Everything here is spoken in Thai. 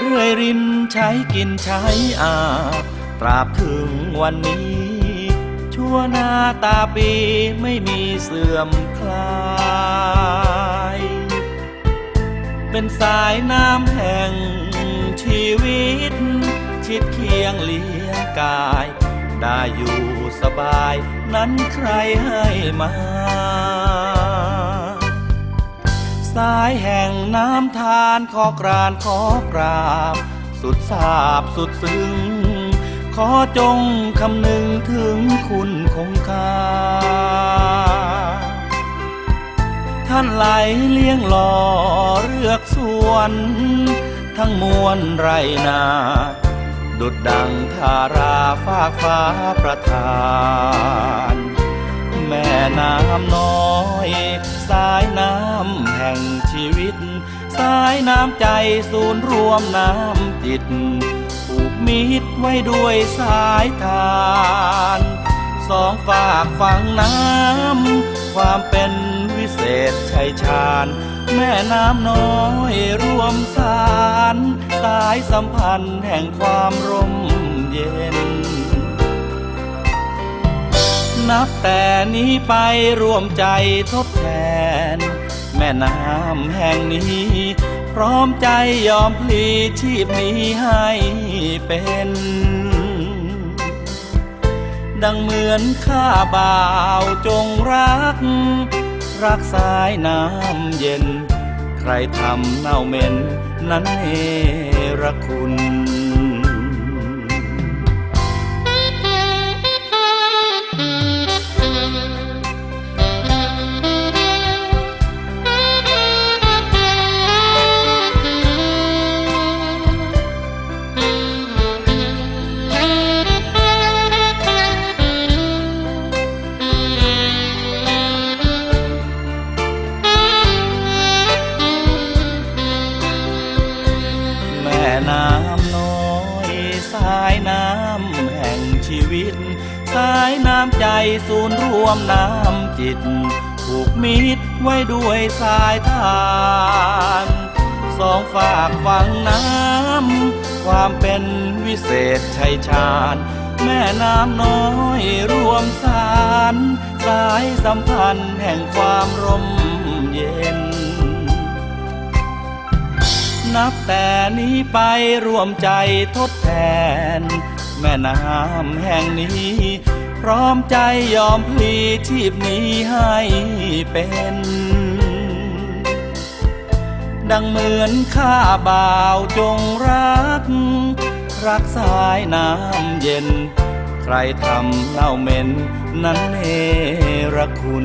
เรื่อยรินใช้กินใช้อาบตราบถึงวันนี้ ชั่วหน้าตาปีไม่มีเสื่อมคลาย เป็นสายน้ำแห่งชีวิต ชิดเคียงเลี้ยงกาย ได้อยู่สบายนั้นใครให้มา สายแห่งน้ำทานขอกรานขอกราบ สุดสาบสุดซึ้ง ขอจงคำนึงถึงคุณคงคา ท่านไหลเลี้ยงหล่อเลือกสวน ทั้งมวลไรนา ดุดดังทาราฟากฟ้าประทาน แม่น้ำน้อย สายน้ำใจศูนย์รวมน้ำจิตผูกมิตรไว้ด้วยสายทานสองฝากฝั่งน้ำ ความเป็นวิเศษชัยชาญ แม่น้ำน้อยร่วมสารสายสัมพันธ์แห่งความร่มเย็น นับแต่นี้ไปร่วมใจทดแทน แม่น้ำแห่งนี้ พร้อมใจยอมพลีชีพนี้ให้เป็น ดังเหมือนข้าบ่าวจงรัก รักสายน้ำเย็น ใครทำเน่าเหม็นนั้นเนรคุณ ชีวิต สายน้ำใจศูนย์รวมน้ำจิต ผูกมิตรไว้ด้วยสายทานสองฝากฝังน้ำ ความเป็นวิเศษชัยชาญ แม่น้ำน้อยรวมสารสายสัมพันธ์แห่งความร่มเย็น นับแต่นี้ไปรวมใจทดแทน แม่น้ำแห่งนี้ พร้อมใจยอมพลีชีพนี้ให้เป็น ดังเหมือนข้าบ่าวจงรัก รักสายน้ำเย็น ใครทำเน่าเหม็นนั้นเนรคุณ